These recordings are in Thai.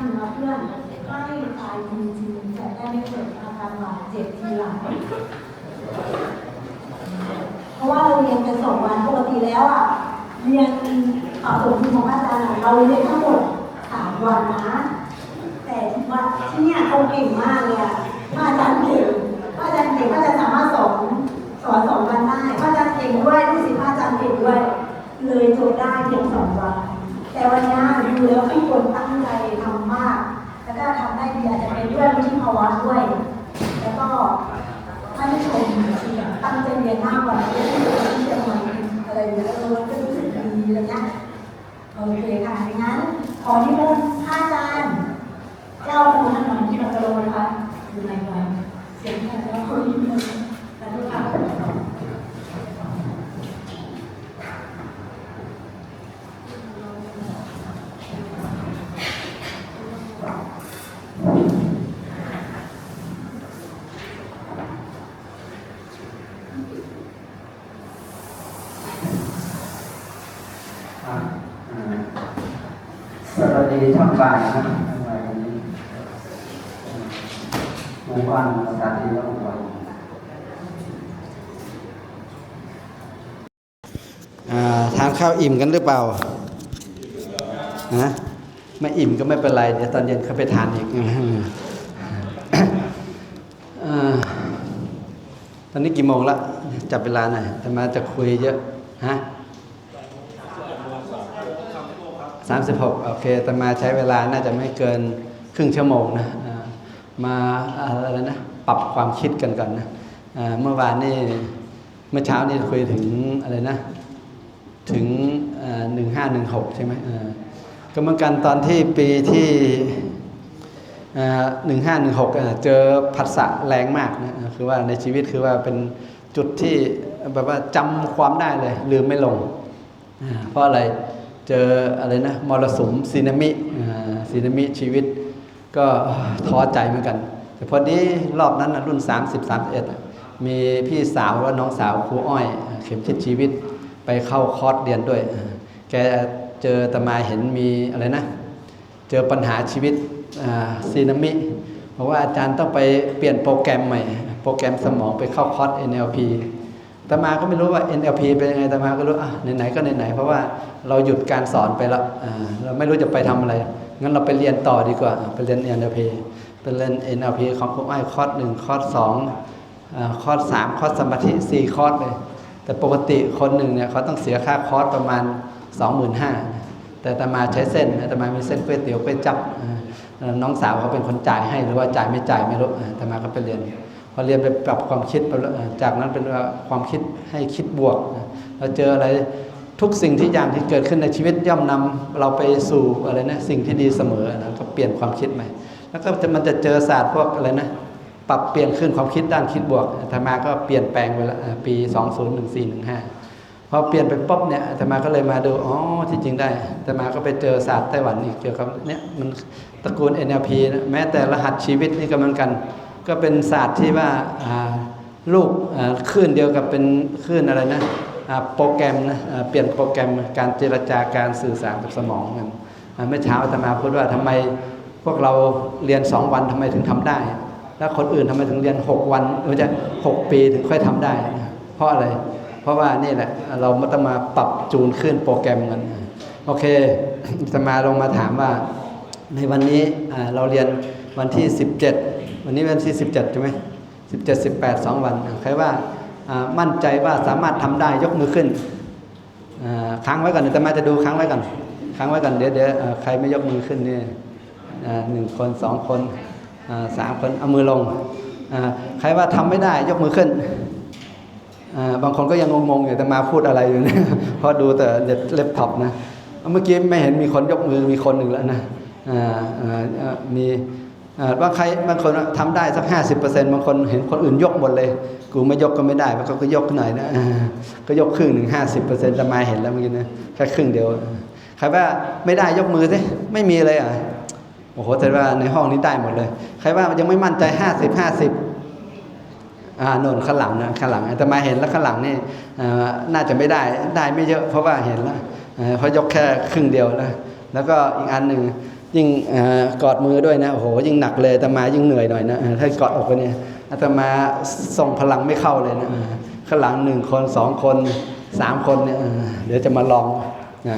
เนื้อเพื่อนไม่ตายจริงๆแต่ได้ไม่เกิดอาการบาดเจ็บทีหลัง เพราะว่าเราเรียนกันสองวันปกติแล้วอะ เรียนต่อสูตรของอาจารย์เราเรียนทั้งหมดสามวันนะ แต่ที่ว่าที่เนี่ยเขาเก่งมากเลยอะพระอาจารย์เก่งพระอาจารย์เก่งพระอาจารย์สามารถสอนสอนสองวันได้พระอาจารย์เก่งด้วยลูกศิษย์พระอาจารย์เก่งด้วย เลยจบได้เพียงสองวันแต่วันนี้ดูแล้วทุกคนตั้งใจทำ มากแล้วก็ทำได้ดีอาจจะเป็นด้วยวิธีภาวะด้วย แล้วก็ท่านผู้ชมตั้งใจเรียนมากกว่าที่ที่จะมาอะไรอย่างเงี้ยเออก็รู้สึกดีอะไรเงี้ยโอเคค่ะงั้นขอที่มุ่งพระอาจารย์เจ้าคุณถนนที่เราจะลงนะคะอยู่ในวันเสียงแค่แล้วคุยมือแต่ทุกท่าน อ่าอ่าสวัส ดีท่านนะท่านบ่ายวันนี้หมู่บ้านสานที่แล้วหมู่บ้านทานข้าวอิ่มกันหรือเปล่านะไม่อิ่มก็ไม่เป็นไร เดี๋ยวตอนเย็นเขาไปทานอีกตอนนี้กี่โมงละจับเวลาหน่อยแต่มาจะคุยเยอะฮะ สามสิบหกโอเคแต่มาใช้เวลาน่าจะไม่เกินครึ่งชั่วโมงนะมาอะไรนะปรับความคิดกันก่อนนะเมื่อวานนี่เมื่อเช้านี่คุยถึงอะไรนะถึงหนึ่งห้าหนึ่งหกใช่ไหมก็เหมือนกันตอนที่ปีที่หนึ่งห้าหนึ่งหกเจอผัสสะแรงมากนะคือว่าในชีวิตคือว่าเป็นจุดที่แบบว่าจำความได้เลยลืมไม่ลง เพราะอะไร เจออะไรนะมรสุมซีนามิซีนามิชีวิตก็ท้อใจเหมือนกัน แต่พอดีรอบนั้นนะรุ่น 30 31อะมีพี่สาวว่าน้องสาวครูอ้อย เข็มทิศชีวิตไปเข้าคอร์สเรียนด้วย แกเจอตมาเห็นมีอะไรนะ เจอปัญหาชีวิตซีนามิเพราะว่าอาจารย์ต้องไปเปลี่ยนโปรแกรมใหม่ โปรแกรมสมองไปเข้าคอร์ส NLP ตมาก็ไม่รู้ว่า NLP เป็นยังไงตมาก็รู้อะไหนๆก็ไหนๆเพราะว่าเราหยุดการสอนไปแล้วอ่าเราไม่รู้จะไปทำอะไรงั้นเราไปเรียนต่อดีกว่าไปเรียน NLP ไปเรียน NLP ของครูอ้อยคอร์สหนึ่งคอร์สสองอ่าคอร์สสามคอร์สสมาธิสี่คอร์สเลย แต่ปกติคนหนึ่งเนี่ยเขาต้องเสียค่าคอร์สประมาณ 25,000แต่ตมาใช้เส้นตมามีเส้นก๋วยเตี๋ยวก๋วยจับน้องสาวเขาเป็นคนจ่ายให้หรือว่าจ่ายไม่จ่ายไม่รู้อ่าตมาก็ไปเรียน อเรียนไปปรับความคิดจากนั้นเป็นความคิดให้คิดบวก เราเจออะไรทุกสิ่งที่อย่างที่เกิดขึ้นในชีวิตย่อมนำเราไปสู่อะไรนะสิ่งที่ดีเสมอนะก็เปลี่ยนความคิดใหม่ แล้วก็จะมันจะเจอศาสตร์พวกอะไรนะปรับเปลี่ยนขึ้นความคิดด้านคิดบวกธรรมาก็เปลี่ยนแปลงไปแล้วอ่าปี 201415 พอเปลี่ยนไปป๊บเนี่ยธรรมาก็เลยมาดูอ๋อที่จริงได้ธรรมาก็ไปเจอศาสตร์ไต้หวันอีกเกี่ยวกับเนี่ยมันตระกูล NLP นะแม้แต่รหัสชีวิตนี่ก็เหมือนกัน ก็เป็นศาสตร์ที่ว่าลูกคลื่นเดียวกับเป็นคลื่นอะไรนะโปรแกรมนะเปลี่ยนโปรแกรมการเจรจาการสื่อสารกับสมองกันเมื่อเช้าอาตมาพูดว่าทำไมพวกเราเรียนสองวันทำไมถึงทำได้ แล้วคนอื่นทำไมถึงเรียน 6 วันหรือจะ6ปีถึงค่อยทำได้ เพราะอะไร เพราะว่านี่แหละเราไม่ต้องมาปรับจูนขึ้นโปรแกรมกันโอเคอาตมาลงมาถามว่า ในวันนี้เราเรียนวันที่ 17 วันนี้วันที่17ใช่ไหม17 18 2วันใครว่ามั่นใจว่าสามารถทำได้ยกมือขึ้นค้างไว้ก่อนเดี๋ยวจะมาจะดูค้างไว้ก่อนค้างไว้ก่อนเดี๋ยวเดี๋ยวใครไม่ยกมือขึ้นนี่หนึ่งคนสองคนสามคนเอามือลงอใครว่าทำไม่ได้ยกมือขึ้นบางคนก็ยังงงๆอยู่แต่มาพูดอะไรอยู่เนี่ยเพราะดูแต่เล็บท็อปนะเมื่อกี้ไม่เห็นมีคนยกมือมีคนหนึ่งแล้วนะมี อ่าว่าใครบางคนทำได้สักห้าสิบเปอร์เซ็นต์บางคนเห็นคนอื่นยกหมดเลย กูไม่ยกก็ไม่ได้มันก็ก็ยกหน่อยนะก็ยกครึ่งหนึ่งห้าสิบเปอร์เซ็นต์จะมาเห็นแล้วเมื่อกี้นะแค่ครึ่งเดียวใครว่าไม่ได้ยกมือสิไม่มีเลยอะโอ้โหแต่ว่าในห้องนี้ได้หมดเลย ใครว่ายังไม่มั่นใจห้าสิบห้าสิบอ่าโน่นข้างหลังนะข้างหลังแต่มาเห็นแล้วข้างหลังนี่น่าจะไม่ได้ได้ไม่เยอะเพราะว่าเห็นแล้วเพราะยกแค่ครึ่งเดียวนะแล้วก็อีกอันหนึ่ง ยิ่งอกอดมือด้วยนะโอ้โหยิ่งหนักเลยอาตมายิ่งเหนื่อยหน่อยนะถ้ากอดอกไปเนี่ยอาตมาส่งพลังไม่เข้าเลยนะข้างหลังหนึ่งคนสองคนสามคนเนี่ยเดี๋ยวจะมาลองนะ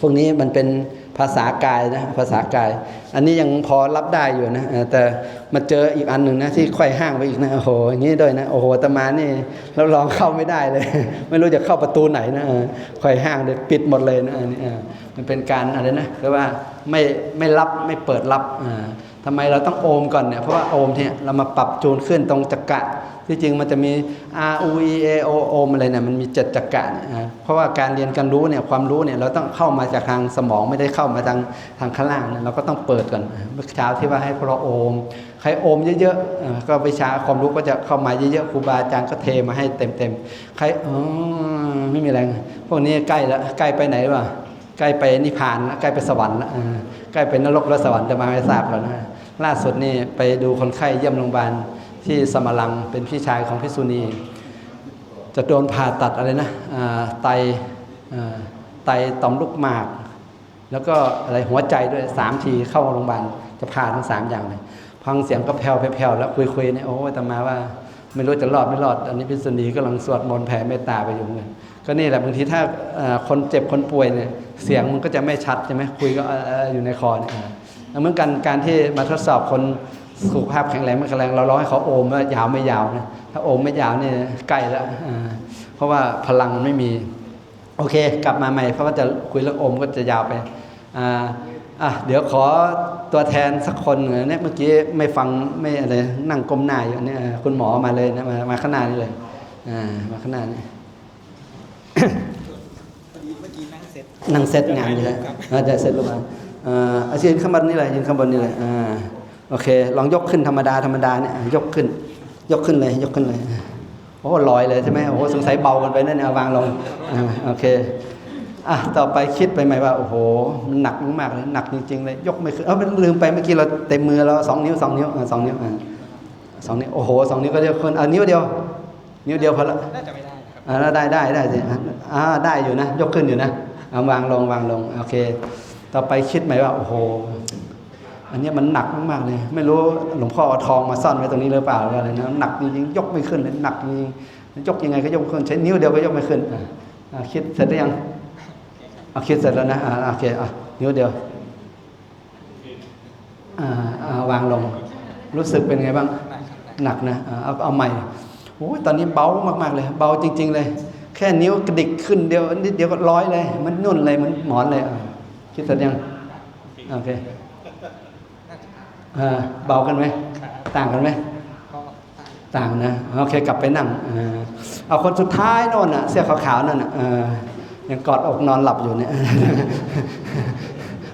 พวกนี้มันเป็น ภาษากายนะภาษากาย อันนี้ยังพอรับได้อยู่นะแต่มาเจออีกอันหนึ่งนะที่ค่อยห้างไปอีกนะโอ้โหอย่างนี้ด้วยนะโอ้โหอาตมานี่เราลองเข้าไม่ได้เลย ไม่รู้จะเข้าประตูไหนนะเออค่อยห้างเลยปิดหมดเลยนะอันนี้มันเป็นการอะไรนะเรียกว่าไม่ไม่รับไม่เปิดรับอ่าทำไมเราต้องโอมก่อนเนี่ยเพราะว่าโอมเนี่ยเรามาปรับจูนขึ้นตรงจักระ ที่จริงมันจะมี R U E A O โอะไรเนี่ยมันมีเจ็ดจักระเนี่ยเพราะว่าการเรียนการรู้เนี่ยความรู้เนี่ยเราต้องเข้ามาจากทางสมองไม่ได้เข้ามาทางทางข้างล่างนะเราก็ต้องเปิดก่อนเมื่อเช้าที่ว่าให้พราโอมใครโอมเยอะๆก็วิชาความรู้ก็จะเข้ามาเยอะๆครูบาอาจารย์ก็เทมาให้เต็มๆใครอ๋อไม่มีแรงพวกนี้ใกล้แล้วใกล้ไปไหนวะใกล้ไปนิพพานแล้วใกล้ไปสวรรค์แล้วใกล้ไปนรกและสวรรค์จะมาไม่ทราบแล้วนะล่าสุดนี่ไปดูคนไข้เยี่ยมโรงพยาบาล ที่สมรังเป็นพี่ชายของพิษุณี จะโดนผ่าตัดอะไรนะไตไตต่อมลูกหมาก แล้วก็อะไรหัวใจด้วยสามทีเข้าโรงพยาบาลจะผ่าทั้งสามอย่างเลยฟังเสียงก็แผ่วแผ่วแล้วคุยๆเนี่ยโอ้ยแต่มาว่าไม่รู้จะรอดไม่รอด อันนี้พิษณีกำลังสวดมนต์แผ่เมตตาไปอยู่เหมือนก็นี่แหละบางทีถ้าคนเจ็บคนป่วยเนี่ยเสียงมันก็จะไม่ชัดใช่ไหมคุยก็อยู่ในคอเนี่ยอ่าแล้วเหมือนกันการที่มาทดสอบคน สุขภาพแข็งแรงไม่แข็งแรงเราร้องให้เขาโอมว่ายาวไม่ยาวนะถ้าโอมไม่ยาวเนี่ยใกล้แล้วอ่าเพราะว่าพลังมันไม่มี โอเค กลับมาใหม่ เพราะว่าจะคุยเรื่องโอมก็จะยาวไปอ่าอะเดี๋ยวขอตัวแทนสักคนหนึ่งเนี่ยเมื่อกี้ไม่ฟังไม่อะไรนั่งก้มหน้าอยู่เนี่ยคุณหมอมาเลยนะมามาข้างหน้านี่เลยอ่ามาข้างหน้านี่พอดีเมื่อกี้นั่งเสร็จนั่งเซตงานอยู่เลยอ่าจะเซตลงมาอ่าอายืนข้างบนนี่เลยยืนข้างบนนี่เลยอ่า โอเค ลองยกขึ้นธรรมดาธรรมดาเนี่ยอะยกขึ้น ยกขึ้นเลย ยกขึ้นเลยโอ้ลอยเลยใช่ไหมโอ้สงสัยเบากันไปนั่นเนี่ยวางลงอ่าโอเคอะต่อไปคิดไปใหม่ว่าโอ้โหมันหนักมากๆเลยหนักจริงๆเลยยกไม่ขึ้นเออมันลืมไปเมื่อกี้เราเต็มมือเราสองนิ้วสองนิ้วอ่าสองนิ้วอ่าสองนิ้วโอ้โหสองนิ้วก็เดียวขึ้นอ่านิ้วเดียว นิ้วเดียวพอละน่าจะไม่ได้นะครับอ่าแล้วได้ได้ได้สิอ่าได้อยู่นะ ยกขึ้นอยู่นะเอาวางลงวางลงโอเค ต่อไปคิดไหมว่าโอ้โห อันนี้มันหนักมากๆเลย ไม่รู้หลวงพ่อเอาทองมาซ่อนไว้ตรงนี้หรือเปล่าอะไรนะหนักจริงๆยกไม่ขึ้นเลยหนักจริงๆยกยังไงก็ยกไม่ขึ้นใช้นิ้วเดียวก็ยกไม่ขึ้นอะอะคิดเสร็จหรือยังเอาคิดเสร็จแล้วนะโอเคอะนิ้วเดียวอวางลง รู้สึกเป็นไงบ้างหนักนะเอาเอาใหม่โอ้ยตอนนี้เบามากๆเลย เบาจริง ๆ เลย แค่นิ้วกระดิกขึ้นเดียวนิดเดียวก็ร้อยเลย มันนุ่นเลยมันหมอนเลยคิดเสร็จยังโอเค เบากันไหมครับต่างกันไหมก็ต่างนะ โอเคกลับไปนั่งอ่าเอาคนสุดท้ายโน่นน่ะ เสื้อขาวๆนั่นน่ะเออยังกอดอกนอนหลับอยู่เนี่ย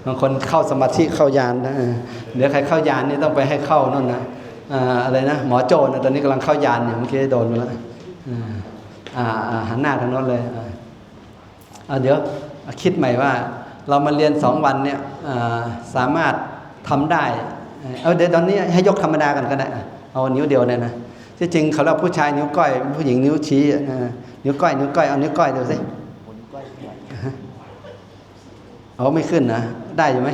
บางคนเข้าสมาธิเข้ายานนะเออเดี๋ยวใครเข้ายานนี่ต้องไปให้เข้านั่นนะอ่าอะไรนะหมอโจนะตอนนี้กำลังเข้ายานอยู่เมื่อกี้โดนไปแล้วอ่าอ่าอ่าหันหน้าทางโน้นเลยอ่าอ่าเดี๋ยวคิดใหม่ว่า เรามาเรียนสองวันเนี่ยอ่าสามารถทำได้ เออเดี๋ยวตอนนี้ให้ยกธรรมดากันก็ได้อะเอานิ้วเดียวเนี่ยนะที่จริงเขาเรียกผู้ชายนิ้วก้อย ผู้หญิงนิ้วชี้อะนะนิ้วก้อยนิ้วก้อยเอานิ้วก้อยดูสิหมุนก้อยขึ้นมาเอาไม่ขึ้นนะได้อยู่ไหม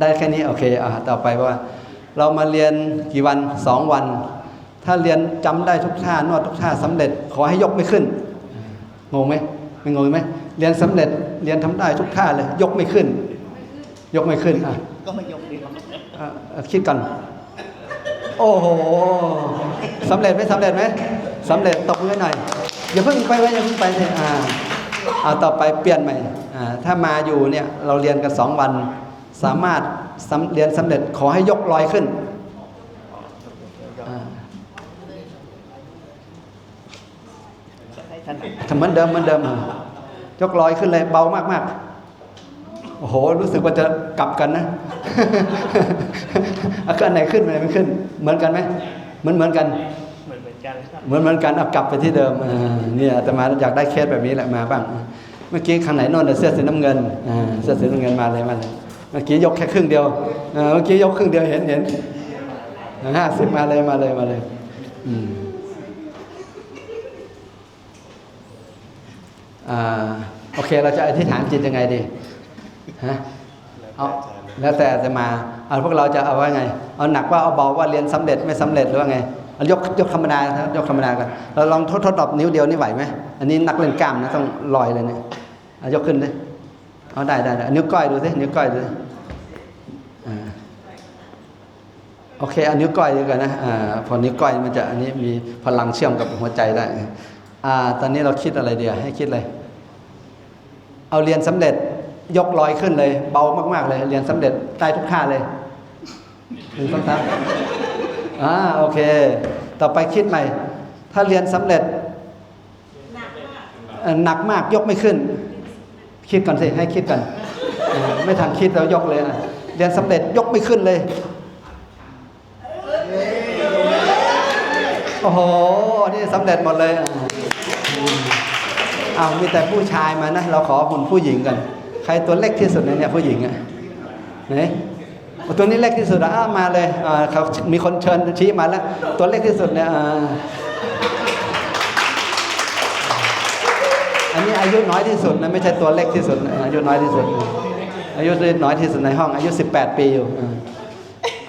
ได้แค่นี้โอเคอ่าต่อไปว่า เรามาเรียนกี่วันสองวัน ถ้าเรียนจำได้ทุกท่านวดทุกท่าสำเร็จ ขอให้ยกไม่ขึ้นงงไหมไม่งงไหมเรียนสำเร็จเรียนทำได้ทุกท่าเลย ยกไม่ขึ้น ยกไม่ขึ้นอะก็ไม่ยกดี คิดก่อน โอ้โหสำเร็จไหมสำเร็จไหมสำเร็จตบมือหน่อยอย่าเพิ่งไปไว้อย่าเพิ่งไปเลยอ่าเอาต่อไปเปลี่ยนใหม่อ่าถ้ามาอยู่เนี่ยเราเรียนกันสองวัน สามารถเรียนสำเร็จขอให้ยกลอยขึ้นอ่าให้ท่านทำเหมือนเดิมเหมือนเดิมยกลอยขึ้นเลยเบามากๆโอ้โห รู้สึกว่าจะกลับกันนะ อาการไหนขึ้นไหนไม่ขึ้น เหมือนกันไหมเหมือนเหมือนกันเหมือนเหมือนกันครับเหมือนเหมือนกันเอากลับไปที่เดิมอ่าเนี่ยอาตมาอยากได้เคสแบบนี้แหละมาบ้าง เมื่อกี้ข้างไหนโน่นน่ะเสื้อสีน้ำเงินอ่าเสื้อสีน้ำเงินมาเลยมาเลยเมื่อกี้ยกแค่ครึ่งเดียวอ่าเมื่อกี้ยกครึ่งเดียวเห็นเห็นห้าสิบมาเลยมาเลยมาเลยอืมอ่าโอเคเราจะอธิษฐานจิตยังไงดีฮะ เอาแล้วแต่จะมาเอาพวกเราจะเอาว่าไง เอาหนักว่าเอาเบาว่าเรียนสำเร็จไม่สำเร็จหรือว่าไงเอายกยกธรรมดาครับยกธรรมดากันเราลองทดทดสอบนิ้วเดียวนี่ไหวไหมอันนี้นักเล่นกล้ามนะต้องลอยเลยเนี่ยเอายกขึ้นดิเอาได้ได้ได้นิ้วก้อยดูสินิ้วก้อยดูสิอ่าโอเคเอานิ้วก้อยดีกว่านะอ่าพอนิ้วก้อยมันจะอันนี้มีพลังเชื่อมกับหัวใจได้อ่าตอนนี้เราคิดอะไรเดียวให้คิดเลยเอาเรียนสำเร็จ ยกลอยขึ้นเลย เบามากๆเลยเรียนสำเร็จได้ทุกค่าเลยหนึ่งสองสามอ่าโอเค ต่อไปคิดใหม่ ถ้าเรียนสำเร็จหนักมากยกไม่ขึ้น คิดก่อนสิให้คิดก่อนไม่ทันคิดแล้วยกเลยอะเรียนสำเร็จยกไม่ขึ้นเลยโอ้โหนี่สำเร็จหมดเลยอ้าวมีแต่ผู้ชายมานะ เราขอหุ่นผู้หญิงกัน รตัวเล็กที่สุดในเนี่ยผู้หญิงอะไหนเอาตัวนี้เล็กที่สุดอะอ้าวมาเลยอ่าเขามีคนเชิญชี้มาแล้ว ตัวเล็กที่สุดเนี่ยอ่าอันนี้อายุน้อยที่สุดนะไม่ใช่ตัวเล็กที่สุดนะอายุน้อยที่สุด อายุน้อยที่สุดในห้อง อายุ 18 ปีอยู่อ่า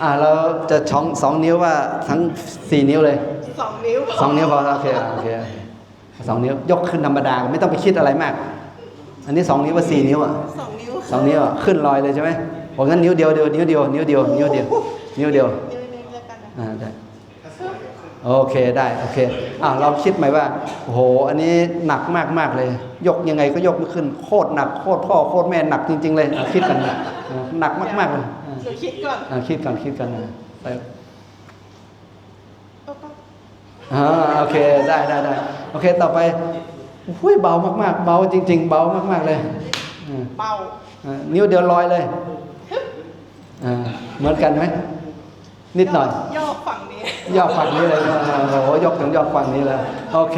อ่าเราจะช่องสองนิ้วว่าทั้งสี่นิ้วเลยสองนิ้วสองนิ้วพอโอเคโอเคสองนิ้วยกขึ้นธรรมดาไม่ต้องไปคิดอะไรมาก อันนี้สองนิ้วว่าสี่นิ้วอะสองนิ้วสองนิ้วอะขึ้นลอยเลยใช่ไหมผมงั้นนิ้วเดียวเดียวนิ้วเดียวนิ้วเดียวนิ้วเดียวนิ้วเดียวนิ้วนิ้วเดียวกันนะอ่าได้โอเคได้โอเคอ่าเราคิดไหมว่าโอ้โหอันนี้หนักมากมากเลย ยกยังไงก็ยกไม่ขึ้นโคตรหนักโคตรพ่อโคตรแม่หนักจริง ๆ เลยอะคิดกันอะหนักมากๆเลยอ่าเดี๋ยวคิดก่อนอ่าคิดกันคิดกันอะไปเอาปะอ่าโอเคได้ได้ได้โอเคต่อไป หุ้ยเบามากๆ เบาจริง ๆ เบามากๆเลยอ่าเบาอ่านิ้วเดียวลอยเลยอ่าเหมือนกันไหมนิดหน่อยย่อฝั่งนี้ยอกฝั่งนี้เลยอ่าโอ้โหยกถึงยอกฝั่งนี้เลยโอเค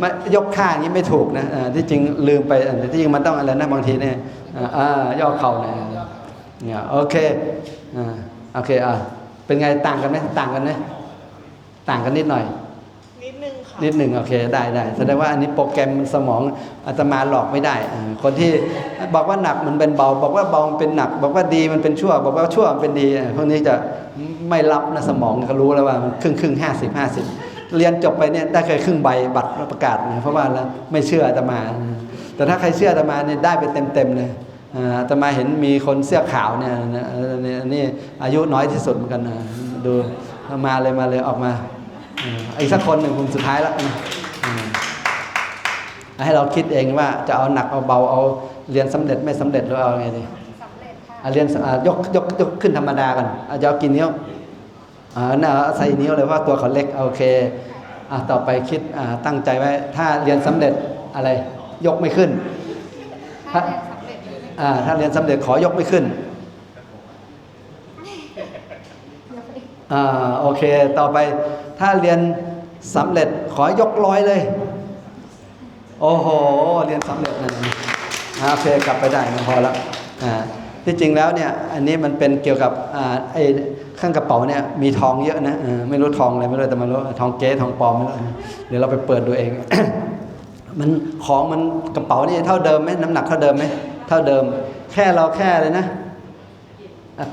มายกข้างอย่างนี้ไม่ถูกนะอ่าที่จริงลืมไปอ่าที่จริงมันต้องอะไรนะบางทีเนี่ยอ่าอ่ายอกเข่าเนี่ยเนี่ยโอเคอ่าโอเคอ่าเป็นไงต่างกันไหมต่างกันไหมต่างกันนิดหน่อย นิดหนึ่งโอเคได้ได้แสดงว่าอันนี้โปรแกรมมันสมองอาตมาหลอกไม่ได้ คนที่บอกว่าหนักมันเป็นเบา บอกว่าเบามันเป็นหนัก บอกว่าดีมันเป็นชั่ว บอกว่าชั่วมันเป็นดีพวกนี้จะไม่รับนะสมองเขารู้แล้วว่ามันครึ่งครึ่งห้าสิบห้าสิบเรียนจบไปเนี่ยได้แค่ครึ่งใบบัตรประกาศนะเพราะว่าแล้วไม่เชื่ออาตมา แต่ถ้าใครเชื่ออาตมาเนี่ยได้ไปเต็มเต็มเลยอาตมาเห็นมีคนเสื้อขาวเนี่ยนะอันนี้อายุน้อยที่สุดเหมือนกันดูมาเลยมาเลยออกมา อ่าอีกสักคนหนึ่งคนสุดท้ายแล้วนะอ่าให้เราคิดเองว่าจะเอาหนักเอาเบาเอาเรียนสำเร็จไม่สำเร็จหรือเอาไงดีสำเร็จค่ะเรียนอ่ายกยกยกขึ้นธรรมดากันอาจจะเอากี่นิ้วอ่าน่าเอาใส่นิ้วเลยเพราะตัวเขาเล็กโอเคอ่าต่อไปคิดอ่าตั้งใจไว้ ถ้าเรียนสำเร็จอะไรยกไม่ขึ้น ถ้าอ่าถ้าเรียนสำเร็จขอยกไม่ขึ้นอ่าโอเค ต่อไป ถ้าเรียนสำเร็จขอยกร้อยเลย โอ้โห เรียนสำเร็จนะอ่าโอเคกลับไปได้นะพอแล้วที่จริงแล้วเนี่ยอันนี้มันเป็นเกี่ยวกับไอ้ข้างกระเป๋าเนี่ยมีทองเยอะนะไม่รู้ทองอะไรไม่รู้แต่ไมารู้ทองเก๊ทองปลอมไม่รู้เดี๋ยวเราไปเปิดดูเอง มันของมันกระเป๋านี่เท่าเดิมไหมน้ำหนักเท่าเดิมไหมเท่าเดิม แค่เราแค่เลยนะ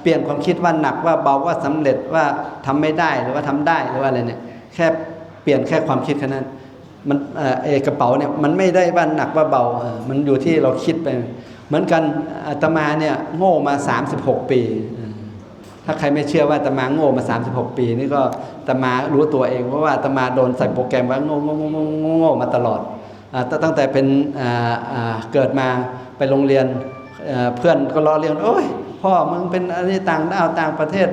เปลี่ยนความคิดว่าหนักว่าเบาว่าสำเร็จว่าทำไม่ได้หรือว่าทำได้หรือว่าอะไรเนี่ยแค่เปลี่ยนแค่ความคิดแค่นั้นมันเอกระเป๋าเนี่ยมันไม่ได้ว่าหนักว่าเบามันอยู่ที่เราคิดไป เหมือนกันอาตมาเนี่ยโง่มา 36 ปี ถ้าใครไม่เชื่อว่าอาตมาโง่มา 36 ปี นี่ก็อาตมารู้ตัวเองเพราะว่าอาตมาโดนใส่โปรแกรมว่าโง่โง่โง่โง่โง่มาตลอดตั้งแต่เป็นเกิดมาไปโรงเรียนเอ่อเพื่อนก็ล้อเลียนโอ้ย พ่อมึงเป็นอะไรต่างดาวต่างประเทศ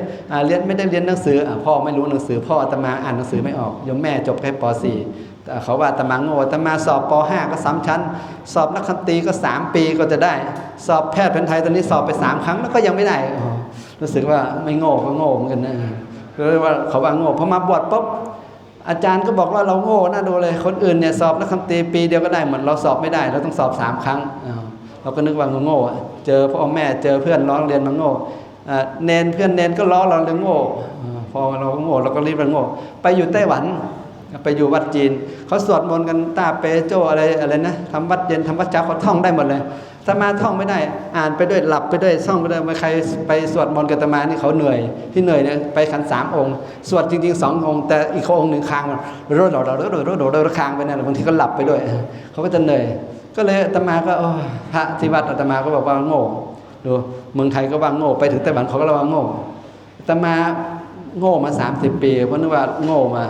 เรียนไม่ได้เรียนหนังสืออพ่อไม่รู้หนังสือ พ่ออาตมาอ่านหนังสือไม่ออกยมแม่จบแค่ป .4 เขาว่าอาตมาโง่อาตมาสอบป .5 ก็สามชั้น สอบนักขันตรีก็ 3 ปีก็จะได้ สอบแพทย์แผนไทยตอนนี้สอบไป 3 ครั้งแล้วก็ยังไม่ได้รู้สึกว่าไม่โง่ก็โง่เหมือนกันนะก็เลยว่าเขาว่าโง่พอมาบวชปุ๊บอาจารย์ก็บอกว่าเราโง่น่าดูเลยคนอื่นเนี่ยสอบนักคำตรีปีเดียวก็ได้เหมดเราสอบไม่ได้ เราต้องสอบสามครั้งเราก็นึกว่าเราโง่ เจอพ่อแม่เจอเพื่อนร้องเรียนมาโง่เนนเพื่อนเนนก็ล้อเราเรื่องโง่พอเราโง่เราก็รีบไปโง่ไปอยู่ไต้หวัน ไปอยู่วัดจีนเขาสวดมนต์กันตาเปโจอะไรอะไรนะทำวัดเย็นทำวัดเช้าเขาท่องได้หมดเลยอาตมาท่องไม่ได้ อ่านไปด้วยหลับไปด้วยท่องไปด้วยใครไปสวดมนต์กับอาตมานี่เขาเหนื่อย ที่เหนื่อยเนี่ยไปขันสามองค์ สวดจริงๆสององค์ แต่อีกองค์หนึ่งค้างมันโรดโรดโรดโรดโรดโรดโรดค้างไปเนั่นแหละบางทีก็หลับไปด้วย เขาก็จะเหนื่อย ก็เลยอาตมาก็พระที่วัดอาตมาก็บอกว่าโง่ดูเมืองไทยก็ว่าโง่ไปถึงไต้หวันเขาก็ว่าโง่อาตมาโง่มา 30 ปีเพราะนึกว่าโง่มา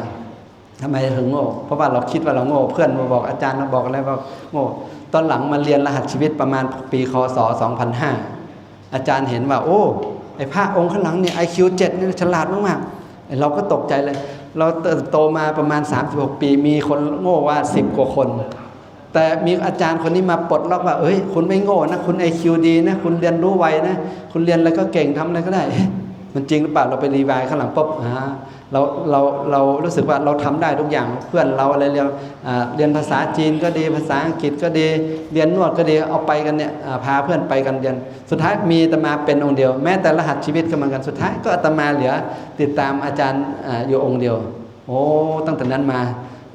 ทำไมถึงโง่ เพราะว่าเราคิดว่าเราโง่ เพื่อนมาบอกอาจารย์มาบอกอะไรว่าโง่ ตอนหลังมาเรียนรหัสชีวิตประมาณปีคศ2005 อาจารย์เห็นว่า โอ้ ไอ้พระองค์ข้างหลังเนี่ย IQ 7นี่ฉลาดมากๆเราก็ตกใจเลย เราเติบโตมาประมาณ 36 ปี มีคนโง่ว่า 10 กว่าคน แต่มีอาจารย์คนนี้มาปลดล็อกว่า เอ้ย คุณไม่โง่นะ คุณไอคิวดีนะ คุณเรียนรู้ไวนะ คุณเรียนอะไรก็เก่งทำอะไรก็ได้ มันจริงหรือเปล่า เราไปรีวายข้างหลังปุ๊บอ่าเรา เรา เรารู้สึกว่าเราทำได้ทุกอย่าง เพื่อนเราอะไรเรียนเรียนภาษาจีนก็ดี ภาษาอังกฤษก็ดี เรียนนวดก็ดี เอาไปกันเนี่ย พาเพื่อนไปกันเรียน สุดท้ายมีอาตมาเป็นองค์เดียว แม้แต่รหัสชีวิตก็เหมือนกัน สุดท้ายก็อาตมาเหลือ ติดตามอาจารย์อ่าอยู่องค์เดียว โอ้ ตั้งแต่นั้นมา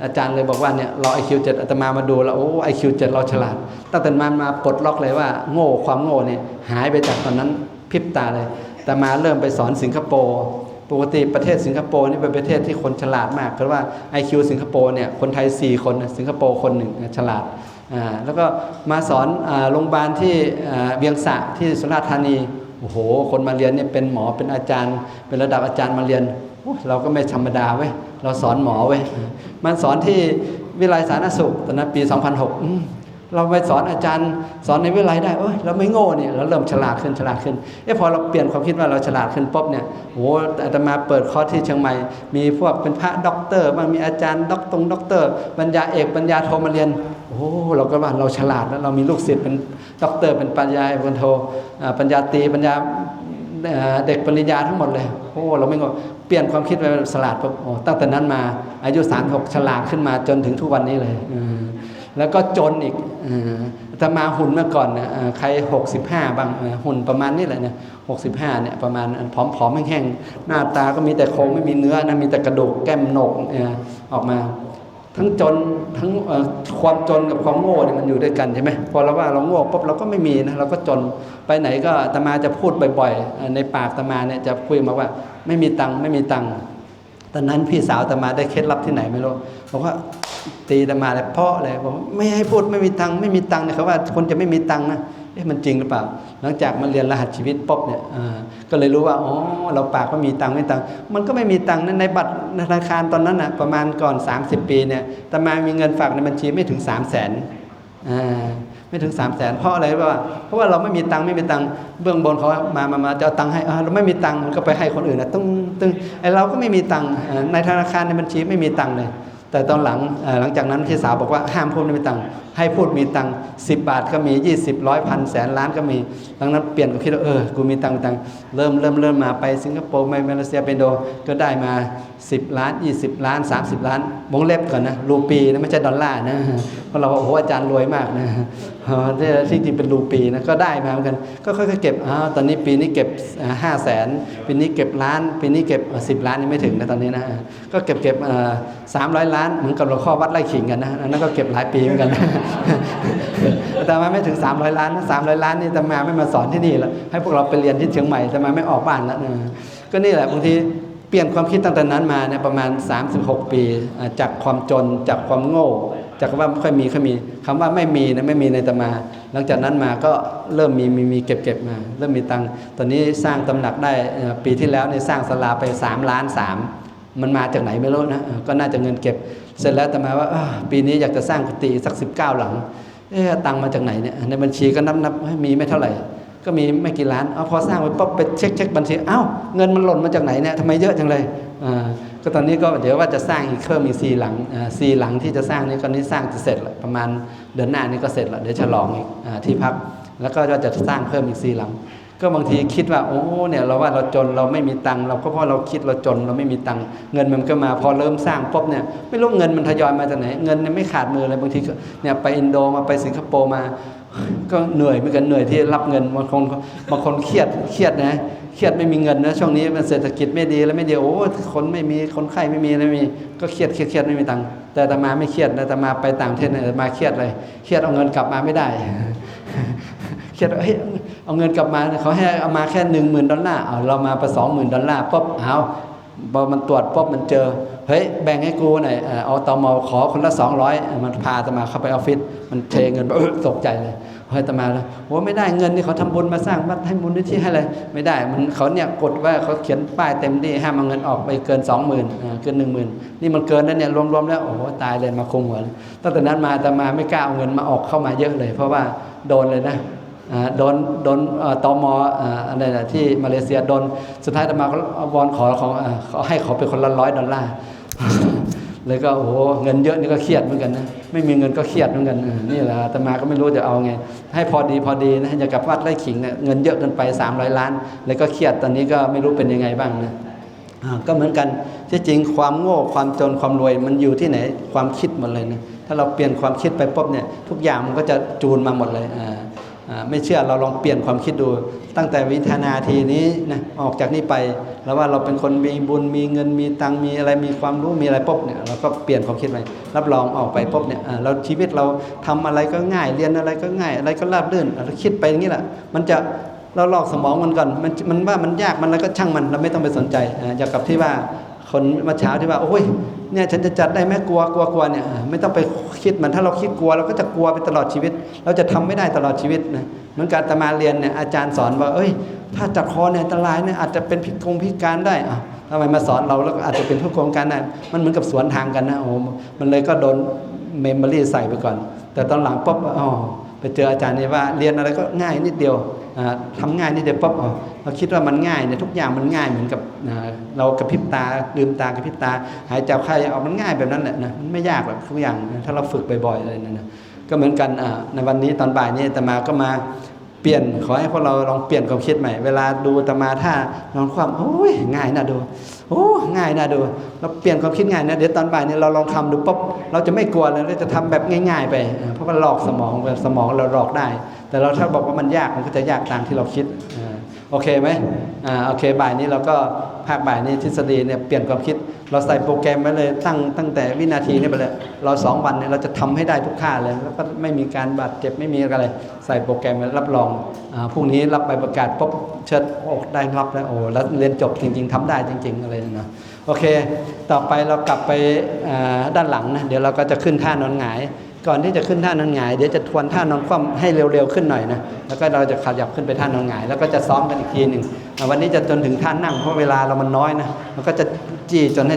อาจารย์เลยบอกว่าเนี่ยเรา IQ 7อาตมามาดูแล้วโอ้ IQ 7เจ็ดเราฉลาดตั้งแต่มันมาปลดล็อกเลยว่า โง่ความโง่เนี่ยหายไปจากตอนนั้นพริบตาเลยแต่มาเริ่มไปสอนสิงคโปร์ปกติประเทศสิงคโปร์นี่เป็นประเทศที่คนฉลาดมากเพราะว่า IQ สิงคโปร์เนี่ยคนไทย 4 คนสิงคโปร์คนหนึ่งฉลาดอ่าแล้วก็มาสอนอาโรงพยาบาลที่อ่าเวียงสะที่สุราษฎร์ธานีโอ้โห คนมาเรียนเนี่ยเป็นหมอเป็นอาจารย์ เป็นระดับอาจารย์มาเรียนเราก็ไม่ธรรมดาเว้ย เราสอนหมอเว้ยมันสอนที่วิไลสาธารณสุขตอนนั้นปี 2006 เราไปสอนอาจารย์ สอนในวิไลได้เอ้ยเราไม่โง่เนี่ยเราเริ่มฉลาดขึ้นฉลาดขึ้นเอ้พอเราเปลี่ยนความคิดว่าเราฉลาดขึ้นปุ๊บเนี่ยโอ้อาตมาเปิดคอร์สที่เชียงใหม่ มีพวกเป็นพระด็อกเตอร์บางมีอาจารย์ด็อกตรงด็อกเตอร์ปัญญาเอกปัญญาโทมาเรียนโอ้เราก็ว่าเราฉลาดแล้วเรามีลูกศิษย์เป็นด็อกเตอร์เป็นปัญญาเอกปัญญาโทปัญญาตีปัญญาเอ่อเด็กปริญญาทั้งหมดเลย โอ้ เราไม่งง เปลี่ยนความคิดไปเป็นฉลาดปุ๊บโอ้ตั้งแต่นั้นมาอายุ36ฉลาดขึ้นมาจนถึงทุกวันนี้เลยอแล้วก็จนอีกอืมาตมาหุ่นเมื่อก่อนนะใคร 65 บ้างหุ่นประมาณนี้แหละเนี่ย65เนี่ยประมาณผอมๆแห้งๆหน้าตาก็มีแต่โครงไม่มีเนื้อนะมีแต่กระดูกแก้มโหนกออกมาทั้งจนทั้งความจนกับความโง่เนี่ยมันอยู่ด้วยกันใช่ไหมพอเราว่าเราโง่ปุ๊บเราก็ไม่มีนะเราก็จนไปไหนก็ตมาจะพูดบ่อย ๆ ในปากตมาเนี่ยจะคุยมาว่า ไม่มีตังค์ไม่มีตังค์ตอนนั้นพี่สาวตมาได้เคล็ดลับที่ไหนไม่รู้บอกว่าตีตมาเลยเพาะอะไรบอกไม่ให้พูดไม่มีตังค์ไม่มีตังค์เนี่ยเขาว่าคนจะไม่มีตังค์นะเอ๊ะมันจริงหรือเปล่า หลังจากมาเรียนรหัสชีวิตปุ๊บเนี่ยอ่าก็เลยรู้ว่าอ๋อเราปากก็มีตังค์ไม่ตังค์มันก็ไม่มีตังค์นในบัตรธนาคารตอนนั้นอะประมาณก่อน 30 ปีเนี่ยตมามีเงินฝากในบัญชีไม่ถึง 3 0 0 0 0น ไม่ถึงสามแสนเพราะอะไรว่าเพราะว่าเราไม่มีตังค์ไม่มีตังค์เบื้องบนเขามามามาจะเอาตังค์ให้เราไม่มีตังค์มันก็ไปให้คนอื่นนะตึ้งตึ้งไอเราก็ไม่มีตังค์ในธนาคารในบัญชีไม่มีตังค์เลย แต่ตอนหลังหลังจากนั้นพี่สาวบอกว่าห้ามพูดไม่มีตังค์ ให้พูดมีตังค์สิบาทก็มียี่สิบร้อยพันแสนล้านก็มี ดังนั้นเปลี่ยนก็คิดว่าเออกูมีตังค์มีตังค์เริ่มเริ่มเริ่มมาไปสิงคโปร์ไปมาเลเซียไปอินโดก็ได้มา10ล้าน20ล้าน30ล้านวงเล็บก่อนนะรูปีนะไม่ใช่ดอลลาร์นะเพราะเราว่าโอ้โหอาจารย์รวยมากนะที่จริงเป็นรูปีนะก็ได้มาเหมือนกัน ก็ค่อยๆเก็บอ้าวตอนนี้ปีนี้เก็บห้าแสนปีนี้เก็บล้านปีนี้เก็บสิบล้านยังไม่ถึงนะตอนนี้นะก็เก็บเก็บสามร้อยล้านเหมือนกับหลวงพ่อวัดไร่ขิงกันนะนนั้นก็เก็บหลายปีเหมือนกันแต่มาไม่ถึง 300 ล้านนะ300ล้านนี่แต่มาไม่มาสอนที่นี่แล้วให้พวกเราไปเรียนที่เชียงใหม่แต่มาไม่ออกบ้านแล้วนะก็นี่แหละบางทีเปลี่ยนความคิดตั้งแต่นั้นมาเนี่ยประมาณ 36 ปี จากความจนจากความโง่ จากว่าไม่ค่อยมีค่อยมีคำว่าไม่มีนะไม่มีในตมา หลังจากนั้นมาก็เริ่มมีมีมีเก็บเก็บมา เริ่มมีตังตอนนี้สร้างตำหนักได้ปีที่แล้วเนี่ยสร้างศาลาไป 3 ล้าน3 มันมาจากไหนไม่รู้นะก็น่าจะเงินเก็บ เสร็จแล้วแต่มาว่าปีนี้อยากจะสร้างกุฏิสัก 19 หลังเอ๊ะตังมาจากไหนเนี่ยในบัญชีก็นับนับมีไม่เท่าไหร่ ก็มีไม่กี่ล้านเอาพอสร้างไปปุ๊บไปเช็คเช็คบัญชีเอ้าเงินมันหล่นมาจากไหนเนี่ยทำไมเยอะจังเลยอ่าก็ตอนนี้ก็เดี๋ยวว่าจะสร้างอีกเพิ่มอีกสี่หลังสี่หลังที่จะสร้างนี่ก็นี้สร้างจะเสร็จละประมาณเดือนหน้านี้ก็เสร็จละเดี๋ยวฉลองอีกที่พักแล้วก็จะสร้างเพิ่มอีกสี่หลัง ก็บางทีคิดว่าโอ้เนี่ยเราว่าเราจนเราไม่มีตังเราก็เพราะเราคิดเราจนเราไม่มีตังเงินมันก็มาพอเริ่มสร้างปุ๊บเนี่ยไม่รู้เงินมันทยอยมาจากไหนเงินเนี่ยไม่ขาดมือเลยบางทีเนี่ยไปอินโดมาไปสิงคโปร์มา ก็เหนื่อยเหมือนกันเหนื่อยที่รับเงินบางคนบางคนเครียดเครียดนะเครียดไม่มีเงินนะช่วงนี้มันเศรษฐกิจไม่ดีแล้วไม่ดีโอ้คนไม่มีคนไข้ไม่มีอะไรม่มีก็เครียดเครียดเครียดไม่มีตังแต่ตมาไม่เครียดนะตมาไปต่างประเทศเนี่ยตมาเครียดเลยเครียดเอาเงินกลับมาไม่ได้เครียดเฮ้ย เอาเงินกลับมาเขาให้เอามาแค่หนึ่งหมื่นดอลลาร์เอาเรามาไปสองหมื่นดอลลาร์ปุ๊บเอาพอมันตรวจปุ๊บมันเจอเฮ้ยแบ่งให้กูหน่อยเอ่อเอาขอคนละสองร้อยมันพาตมาเข้าไปออฟฟิศมันเทเงินไปเออตกใจเลยเฮ้ยตมาเลยโอ้ไม่ได้เงินนี่เขาทำบุญมาสร้างวัดให้บุญนิธิให้เลยไม่ได้มันเขาเนี่ยกดว่าเขาเขียนป้ายเต็มที่ห้ามเอาเงินออกไปเกินสองหมื่นเกินหนึ่งหมื่นนี่มันเกินแล้วเนี่ยรวมๆแล้วโอ้โหตายเลยมาคุมหัวเลยตั้งแต่นั้นมาตมาไม่กล้าเอาเงินมาออกเข้ามาเยอะเลย เพราะว่าโดนเลยนะ โดนโดนเอ่อตมออะไรนะที่มาเลเซียโดนสุดท้ายตมาวอนขอของขอให้ขาเป็นคนละร้อยดอลลาร์เลยก็โอ้โหเงินเยอะนี่ก็เครียดเหมือนกันนะไม่มีเงินก็เครียดเหมือนกันนี่แหละตมาก็ไม่รู้จะเอาไง ให้พอดีพอดีนะอย่ากับวัดไร่ขิงเนี่ยเงินเยอะเกินไป 300 ล้าน เลยก็เครียดตอนนี้ก็ไม่รู้เป็นยังไงบ้างนะก็เหมือนกันที่จริงความโง่ความจนความรวยมันอยู่ที่ไหนความคิดหมดเลยนะถ้าเราเปลี่ยนความคิดไปปุ๊บเนี่ยทุกอย่างมันก็จะจูนมาหมดเลยอ่า ไม่เชื่อเราลองเปลี่ยนความคิดดู ตั้งแต่วิธานาทีนี้นะออกจากนี้ไป แล้วว่าเราเป็นคนมีบุญมีเงินมีตังมีอะไรมีความรู้มีอะไรปุ๊บเนี่ยเราก็เปลี่ยนความคิดไปรับรองออกไปปุ๊บเนี่ยเราชีวิตเราทำอะไรก็ง่ายเรียนอะไรก็ง่าย อะไรก็ราบรื่นเราคิดไปอย่างนี้แหละมันจะเราหลอกสมองมันก่อนมันมันว่ามันยากมันแล้วก็ช่างมันเราไม่ต้องไปสนใจอย่างกับที่ว่าคนมาเช้าที่ว่าโอ้ย เนี่ยฉันจะจัดได้ไหมกลัวกลัวกลัวเนี่ยไม่ต้องไปคิดมันถ้าเราคิดกลัวเราก็จะกลัวไปตลอดชีวิต เราจะทำไม่ได้ตลอดชีวิตนะเหมือนการตมาเรียนเนี่ยอาจารย์สอนว่า เอ้ย ถ้าจัดคอเนี่ยอันตรายเนี่ยอาจจะเป็นพิกงพิการได้อะทำไมมาสอนเราแล้วก็อาจจะเป็นผู้โกงการได้มันเหมือนกับสวนทางกันนะโอ้มันเลยก็โดนเมมโมรี่ใส่ไปก่อน แต่ตอนหลังปุ๊บอ๋อไปเจออาจารย์นี่ว่าเรียนอะไรก็ง่ายนิดเดียว ทำทำง่ายนี่เดี๋ยวปั๊บอ๋อเราคิดว่ามันง่ายเนี่ยทุกอย่างมันง่ายเหมือนกับเรากระพริบตาลืมตากระพริบตา หายใจเข้าหายใจออกมันง่ายแบบนั้นแหละนะมันไม่ยากหรอกทุกอย่างถ้าเราฝึกบ่อยๆอะไรนั่นนะก็เหมือนกันในวันนี้ตอนบ่ายนี้แต่มาก็มา ปลี่ยนขอให้พวกเราลองเปลี่ยนความคิดใหม่ เวลาดูตมาท่านอนความโอ้ยง่ายน่าดูโอ้ง่ายน่าดู เราเปลี่ยนความคิดง่ายนะเดี๋ยวตอนบ่ายเนี่ยเราลองทำดูปุ๊บเราจะไม่กลัวเลยเราจะทำแบบง่าย ๆ ไป เพราะมันหลอกสมองสมองเราหลอกได้ แต่เราถ้าบอกว่ามันยากมันก็จะยากตามที่เราคิด โอเคไหมอ่าโอเคบ่ายนี้เราก็ภาคบ่ายนี้ทฤษฎีเนี่ยเปลี่ยนความคิด เราใส่โปรแกรมไว้เลยตั้งตั้งแต่วินาทีนี้ไปเลยเราสองวันเนี่ยเราจะทำให้ได้ทุกท่าเลยแล้วก็ไม่มีการบาดเจ็บไม่มีอะไรใส่โปรแกรมไว้รับรองอ่าพรุ่งนี้รับใบประกาศปุ๊บเชิดโอ้ได้รับแล้วโอ้แล้วเรียนจบจริง ๆทำได้จริง ๆ อะไรนะโอเค ต่อไปเรากลับไปอ่าด้านหลังนะเดี๋ยวเราก็จะขึ้นท่านอนหงาย ก่อนที่จะขึ้นท่านอนหงายเดี๋ยวจะทวนท่านอนคว่ำให้เร็วๆขึ้นหน่อยนะแล้วก็เราจะขยับขึ้นไปท่านอนหงาย แล้วก็จะซ้อมกันอีกทีหนึ่งวันนี้จะจนถึงท่านั่งเพราะเวลาเรามันน้อยนะมันก็จะจี้จนให้